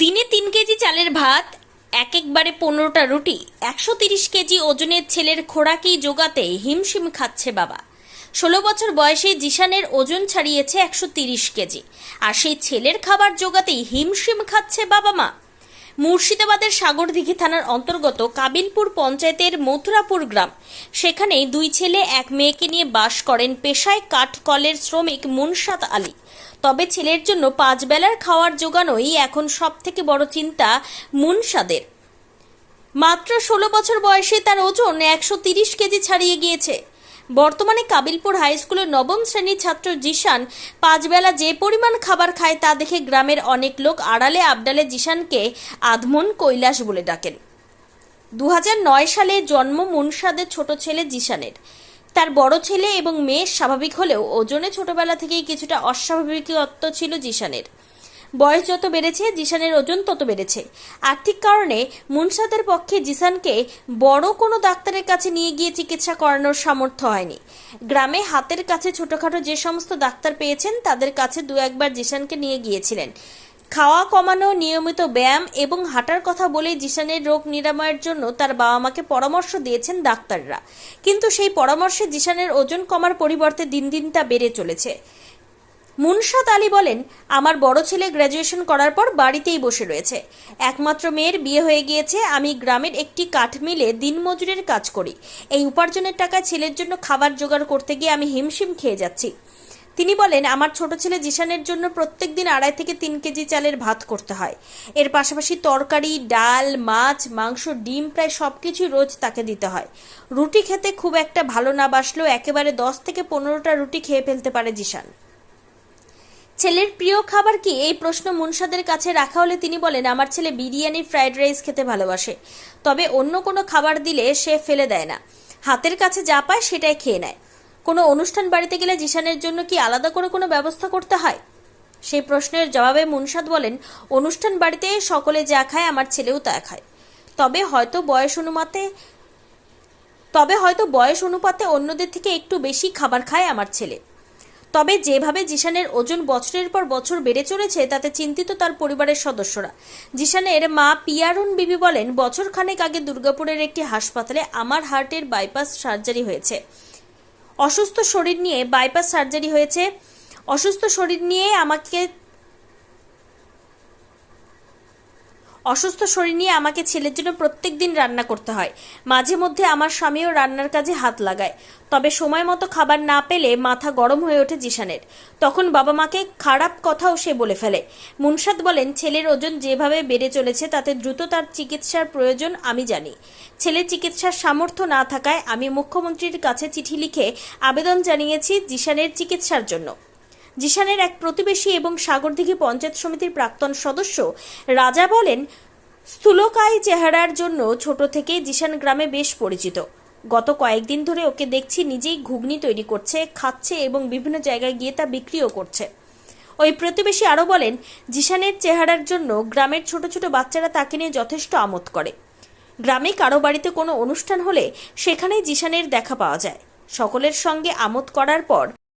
দিনে তিন কেজি চালের ভাত, এক একবারে পনেরোটা রুটি, একশো তিরিশ কেজি ওজনের ছেলের খোরাকি জোগাতে হিমশিম খাচ্ছে বাবা। ষোলো বছর বয়সে জিশানের ওজন ছাড়িয়েছে একশো তিরিশ কেজি, আর সেই ছেলের খাবার জোগাতেই হিমশিম খাচ্ছে বাবা মা। মুর্শিদাবাদের সাগরদিঘি থানার অন্তর্গত কাবিলপুর পঞ্চায়েতের মথুরাপুর গ্রাম সেখানে দুই ছেলে, এক মেয়েকে নিয়ে বাস করেন পেশায় কাঠকলের শ্রমিক মুনসাদ আলী। তবে ছেলের জন্য পাঁচ বেলার খাওয়ার জোগানোই এখন সব থেকে বড় চিন্তা মুনসাদের। মাত্র ষোলো বছর বয়সে তার ওজন একশো তিরিশ কেজি ছাড়িয়ে গিয়েছে। বর্তমানে কাবিলপুর হাই স্কুলের নবম শ্রেণির ছাত্র জিশান পাঁচবেলা যে পরিমাণ খাবার খায় তা দেখে গ্রামের অনেক লোক আড়ালে আবডালে জিশানকে আধমন কৈলাস বলে ডাকেন। দু হাজার নয় সালে জন্ম মুনসাদের ছোট ছেলে জিশানের। তার বড় ছেলে এবং মেয়ে স্বাভাবিক হলেও ওজনে ছোটবেলা থেকেই কিছুটা অস্বাভাবিকত্ব ছিল জিশানের। বয়স যত বেড়েছে, জিশানের ওজন তত বেড়েছে। আর্থিক কারণে মুনসাদের পক্ষে জিসানকে বড় কোনো ডাক্তারের কাছে নিয়ে গিয়ে চিকিৎসা করানোর সামর্থ্য হয়নি। গ্রামে হাতের কাছে ছোটখাটো যে সমস্ত ডাক্তার পেয়েছেন, তাদের কাছে দু একবার জিশানকে নিয়ে গিয়েছিলেন। খাওয়া কমানো, নিয়মিত ব্যায়াম এবং হাঁটার কথা বলে জিসানের রোগ নিরাময়ের জন্য তার বাবা মাকে পরামর্শ দিয়েছেন ডাক্তাররা। কিন্তু সেই পরামর্শে জিসানের ওজন কমার পরিবর্তে দিন দিন তা বেড়ে চলেছে। মুনশাদ আলী বলেন, আমার বড় ছেলে গ্র্যাজুয়েশন করার পর বাড়িতেই বসে রয়েছে। একমাত্র মেয়ের বিয়ে হয়ে গিয়েছে, আমি গ্রামের একটি কাঠ মিলে দিনমজুরের কাজ করি। এই উপার্জনের টাকা ছেলের জন্য খাবার জোগাড় করতে গিয়ে আমি হিমশিম খেয়ে যাচ্ছি। তিনি বলেন, আমার ছোট ছেলে জিশানের জন্য প্রত্যেক দিন আড়াই থেকে তিন কেজি চালের ভাত করতে হয়। এর পাশাপাশি তরকারি, ডাল, মাছ, মাংস, ডিম প্রায় সব কিছুই রোজ তাকে দিতে হয়। রুটি খেতে খুব একটা ভালো না বাসলেও একেবারে দশ থেকে পনেরোটা রুটি খেয়ে ফেলতে পারে জিশান। ছেলের প্রিয় খাবার কি? এই প্রশ্ন মুনসাদের কাছে রাখা হলে তিনি বলেন, আমার ছেলে বিরিয়ানি ফ্রাইড রাইস খেতে ভালোবাসে। তবে অন্য কোনো খাবার দিলে সে ফেলে দেয় না। হাতের কাছে যা পায় সেটাই খেয়ে নেয়। কোনো অনুষ্ঠান বাড়িতে গেলে জিশানের জন্য কি আলাদা করে কোনো ব্যবস্থা করতে হয়? সেই প্রশ্নের জবাবে মুনসাদ বলেন, অনুষ্ঠান বাড়িতে সকলে যা খায় আমার ছেলেও তা খায়। তবে হয়তো বয়স অনুমাতে তবে হয়তো বয়স অনুপাতে অন্যদের থেকে একটু বেশি খাবার খায় আমার ছেলে। তবে যেভাবে জিশানের ওজন বছরের পর বছর বেড়ে চলেছে, তাতে চিন্তিত তার পরিবারের সদস্যরা। জিশানের মা পিয়ারুন বিবি বলেন বছর খানেক আগে দুর্গাপুরের একটি হাসপাতালে আমার হার্টের বাইপাস সার্জারি হয়েছে। অসুস্থ শরীর নিয়ে বাইপাস সার্জারি হয়েছে। অসুস্থ শরীর নিয়ে আমাকে অসুস্থ শরীর নিয়ে আমাকে ছেলের জন্য প্রত্যেক দিন রান্না করতে হয়। মাঝে মধ্যে আমার স্বামীও রান্নার কাজে হাত লাগায়। তবে সময় মতো খাবার না পেলে মাথা গরম হয়ে ওঠে জিশানের। তখন বাবা মাকে খারাপ কথাও সে বলে ফেলে। মুনসাদ বলেন, ছেলের ওজন যেভাবে বেড়ে চলেছে, তাতে দ্রুত তার চিকিৎসার প্রয়োজন আমি জানি। ছেলের চিকিৎসার সামর্থ্য না থাকায় আমি মুখ্যমন্ত্রীর কাছে চিঠি লিখে আবেদন জানিয়েছি জিশানের চিকিৎসার জন্য। জিশানের এক প্রতিবেশী এবং সাগরদিঘি পঞ্চায়েত সমিতির প্রাক্তন সদস্য রাজা বলেন স্থূলকায় চেহারার জন্য ছোট থেকেই জিশান গ্রামে বেশ পরিচিত। গত কয়েকদিন ধরে ওকে দেখছি নিজেই ঘুগনি তৈরি করছে, খাচ্ছে এবং বিভিন্ন জায়গায় গিয়ে তা বিক্রিও করছে। ওই প্রতিবেশী আরও বলেন, জিশানের চেহারার জন্য গ্রামের ছোট ছোট বাচ্চারা তাকে নিয়ে যথেষ্ট আমোদ করে। গ্রামে কারও বাড়িতে কোনো অনুষ্ঠান হলে সেখানেই জিশানের দেখা পাওয়া যায়। সকলের সঙ্গে আমোদ করার পর